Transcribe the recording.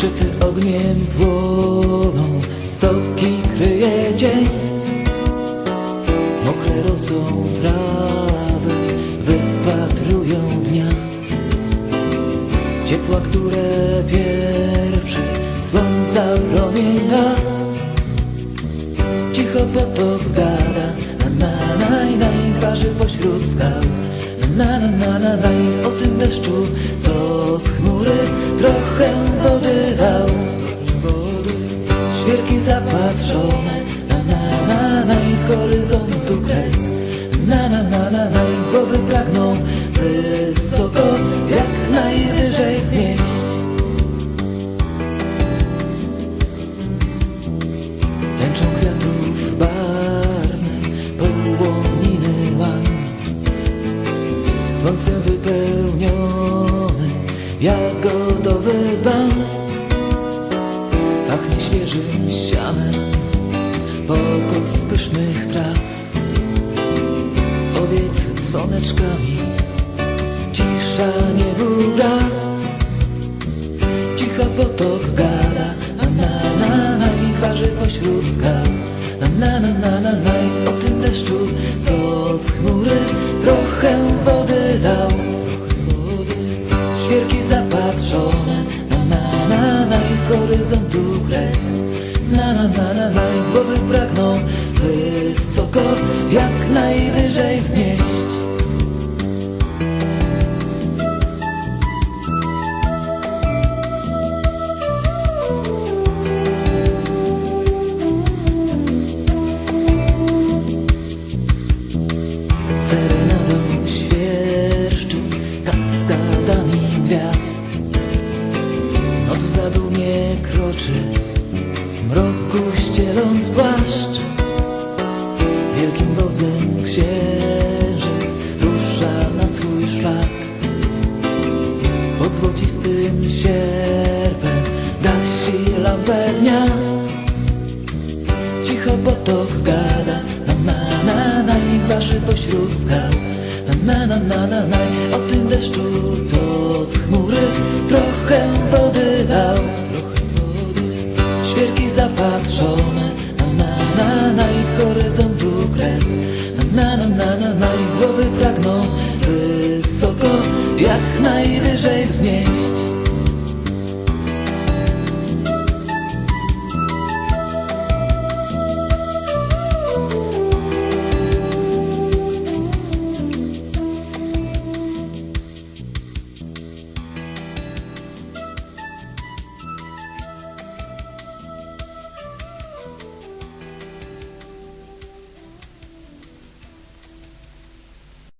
Szczyty ogniem płoną, stopki kryje dzień Mokre rosą trawy, wypatrują dnia Ciepła, które pierwszy słońca promień da Cicho potok gada, na na na na, na, pośród skał Na na na na na Świerki zapatrzone Na na na na i horyzontu kres. Na na na na na i głowy pragną Wysoko jak najwyżej znieść. Tęczą kwiatów barwne Połoniny łan Słońcem wypełniony Jagodowy dzban Pachnie świeżym sianem Pokos pysznych traw Owiec dzwoneczkami Cisza nie gra Cicho potok horyzontu kres. Na na na na na głowy pragną Wysoko jak najwyżej wznieść kroczy Mroku ścieląc płaszcz Wielkim wozem księżyc Rusza na swój szlak. Po złocistym sierpem Gasi lampę dnia. Cicho potok gada Na na na na i waży pośród skał. Na na na na na o tym deszczu Co z chmury trochę wody